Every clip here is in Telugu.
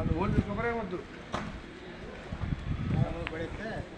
ಅದು ಹೋಲ್ಬೇಕಂದ್ರೆ ಒಂದು. ಬೆಳೆಯುತ್ತೆ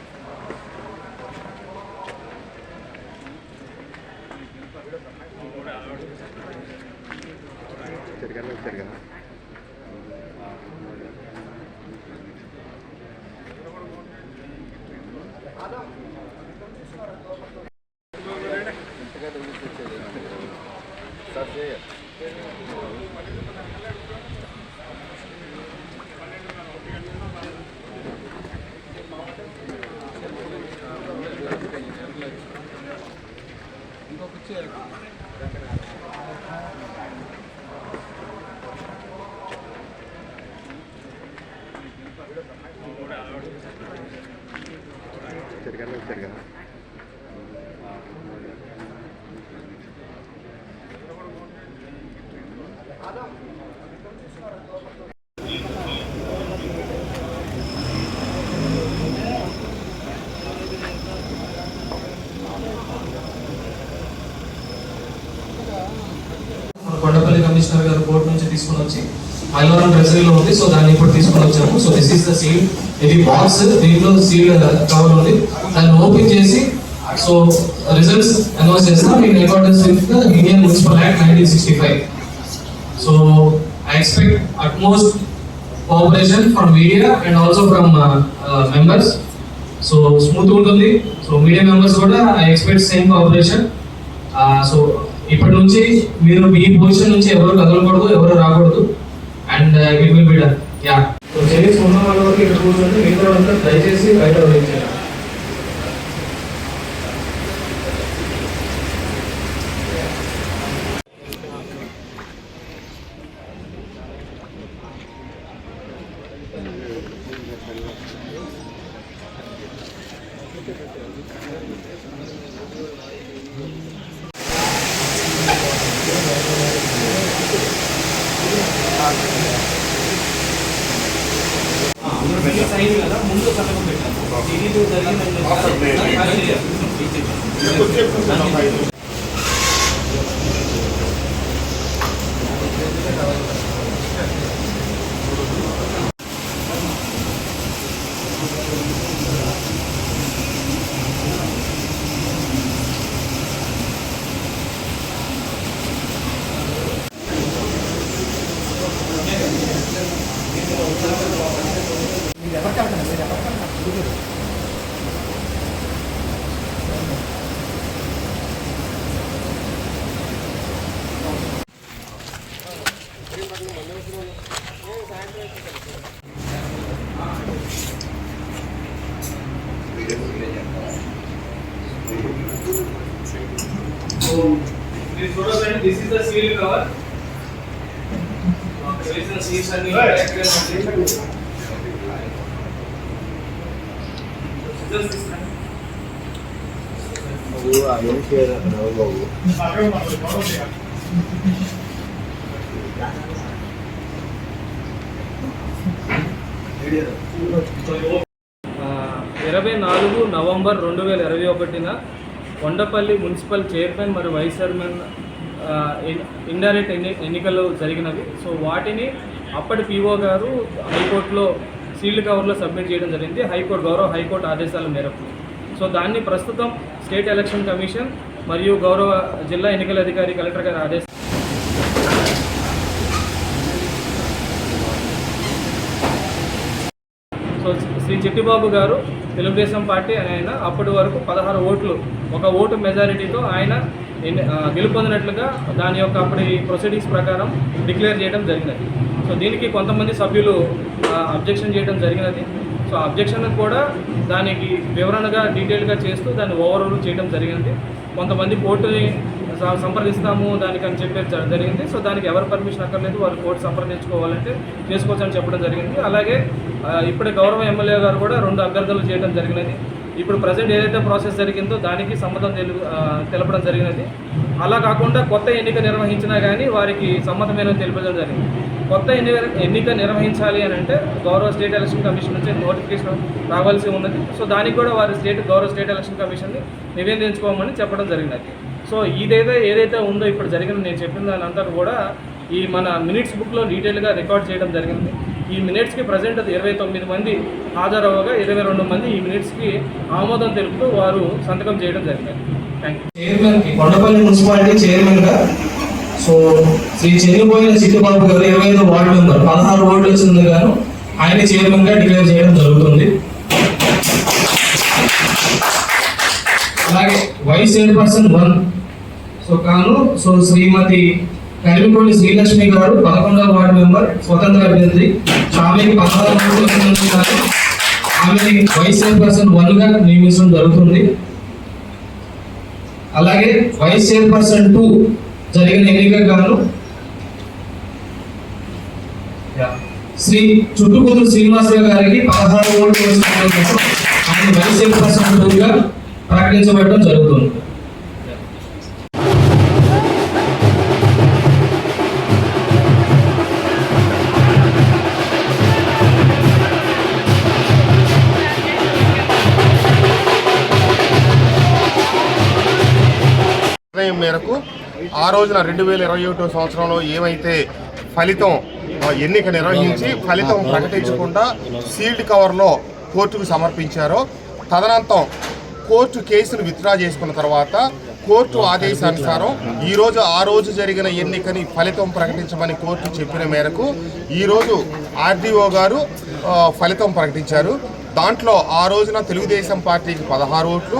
అధికారులు వచ్చారు కదా. ఇంకొక మన కొండపల్లి కమిషనర్ గారు బోర్డు నుంచి తీసుకుని వచ్చి మైలవరం ట్రెజరీలో ఉంది. సో దాన్ని ఇప్పుడు తీసుకొని వచ్చాము. So this is the seal ఇది బాక్స్ దీంట్లో సీల్ కవర్ ఉంది. దాన్ని ఓపెన్ చేసి సో రిజల్ట్స్ అనౌన్స్ చేస్తాం. In accordance with the Indian municipal act nineteen sixty five so I expect utmost cooperation from media and also from members so smooth ఉంటుంది. సో మీడియా మెంబర్స్ కూడా I expect same cooperation so ఇప్పటి నుంచి మీరు మీ పొజిషన్ నుంచి ఎవరు కదలకూడదు ఎవరు రాకూడదు. And it will be done yeah so chairs ఉన్న వాళ్ళ వరకు ఇక్కడ కూర్చుంటే మిగతా వాళ్ళంతా దయచేసి బయట వదిలించారు సైన్ కదా ముందు సంతకం పెట్టాము ఇది జరిగిందని సో మీరు చూడకండి this is the seal cover వేసిన సీల్స్ అన్ని correct గా ఉన్నాయి. Scissors తీసుకోండి. అక్కడ మనకు గౌరవం చేయాలి. ఆ, ఇరవై నాలుగు నవంబర్ రెండు వేల ఇరవై ఒకటిన కొండపల్లి మున్సిపల్ చైర్మన్ మరియు వైస్ చైర్మన్ ఇండైరెక్ట్ ఎన్ని ఎన్నికలు జరిగినవి. సో వాటిని అప్పటి పీఓ గారు హైకోర్టులో సీల్డ్ కవర్లో సబ్మిట్ చేయడం జరిగింది. హైకోర్టు గౌరవ హైకోర్టు ఆదేశాల మేరకు. సో దాన్ని ప్రస్తుతం స్టేట్ ఎలక్షన్ కమిషన్ మరియు గౌరవ జిల్లా ఎన్నికల అధికారి కలెక్టర్ గారి ఆదేశం సో శ్రీ చిట్టిబాబు గారు తెలుగుదేశం పార్టీ అని ఆయన అప్పటి వరకు పదహారు ఓట్లు ఒక ఓటు మెజారిటీతో ఆయన గెలుపొందినట్లుగా దాని యొక్క అప్పటి ప్రొసీడింగ్స్ ప్రకారం డిక్లేర్ చేయడం జరిగినది. సో దీనికి కొంతమంది సభ్యులు అబ్జెక్షన్ చేయడం జరిగినది. సో అబ్జెక్షన్ కూడా దానికి వివరణగా డీటెయిల్గా చేస్తూ దాన్ని ఓవర్ చేయడం జరిగింది కొంతమంది కోర్టుని సంప్రదిస్తాము దానికి అని చెప్పేది జరిగింది. సో దానికి ఎవరు పర్మిషన్ అక్కర్లేదు వాళ్ళు కోర్టు సంప్రదించుకోవాలంటే చేసుకోవచ్చు అని చెప్పడం జరిగింది. అలాగే ఇప్పుడే గౌరవ ఎమ్మెల్యే గారు కూడా రెండు అభ్యర్థులు చేయడం జరిగినది. ఇప్పుడు ప్రజెంట్ ఏదైతే ప్రాసెస్ జరిగిందో దానికి సమ్మతం తెలు తెలపడం జరిగినది. అలా కాకుండా కొత్త ఎన్నిక నిర్వహించినా కానీ వారికి సమ్మతమైన తెలిపడం జరిగింది. కొత్త ఎన్ని ఎన్నిక నిర్వహించాలి అని అంటే గౌరవ స్టేట్ ఎలక్షన్ కమిషన్ నుంచి నోటిఫికేషన్ రావాల్సి ఉన్నది. సో దానికి కూడా వారి స్టేట్ గౌరవ స్టేట్ ఎలక్షన్ కమిషన్ని నివేదించుకోమని చెప్పడం జరిగినది. సో ఇదైతే ఏదైతే ఉందో ఇప్పుడు జరిగిన నేను చెప్పిన దాని కూడా ఈ మన మినిట్స్ బుక్లో డీటెయిల్గా రికార్డ్ చేయడం జరిగింది. ఈ మినిట్స్కి ప్రజెంట్ అది ఇరవై తొమ్మిది మంది హాజరవ్వగా ఇరవై రెండు మంది ఈ మినిట్స్కి ఆమోదం తెలుపుతూ వారు సంతకం చేయడం జరిగింది. Thank you chairman Kondapalli municipality చైర్మన్గా సో శ్రీ చెన్నిపోయిన చిట్టుబాబు గారు ఇరవై ఐదు వార్డు మెంబర్ పదహారు ఓట్లు వచ్చింది గాను ఆయన చైర్మన్గా డిక్లేర్ చేయడం జరుగుతుంది. అలాగే వైస్ చైర్పర్సన్ వన్ సో కాను సో శ్రీమతి కరిమికొండి శ్రీలక్ష్మి గారు పదకొండవ వార్డు మెంబర్ స్వతంత్ర అభ్యర్థి. సో ఆమెకి పదహారు ఆమెని వైస్ చైర్పర్సన్ వన్గా నియమించడం జరుగుతుంది. అలాగే వైస్ చైర్పర్సన్ టూ జరిగిన ఎన్నిక గాను. శ్రీ చుట్టుకూరు శ్రీనివాసరావు గారికి పదహారు ఓట్లు ఆయన వైస్ చైర్పర్సన్ టూగా ప్రకటించబడడం జరుగుతుంది. నిర్ణయం మేరకు ఆ రోజున రెండు వేల ఇరవై ఒకటో సంవత్సరంలో ఏమైతే ఫలితం ఎన్నిక నిర్వహించి ఫలితం ప్రకటించకుండా సీల్డ్ కవర్లో కోర్టుకు సమర్పించారో తదనంతరం కోర్టు కేసును విత్డ్రా చేసుకున్న తర్వాత కోర్టు ఆదేశానుసారం ఈరోజు ఆ రోజు జరిగిన ఎన్నికని ఫలితం ప్రకటించమని కోర్టు చెప్పిన మేరకు ఈరోజు ఆర్డీఓ గారు ఫలితం ప్రకటించారు. దాంట్లో ఆ రోజున తెలుగుదేశం పార్టీకి పదహారు ఓట్లు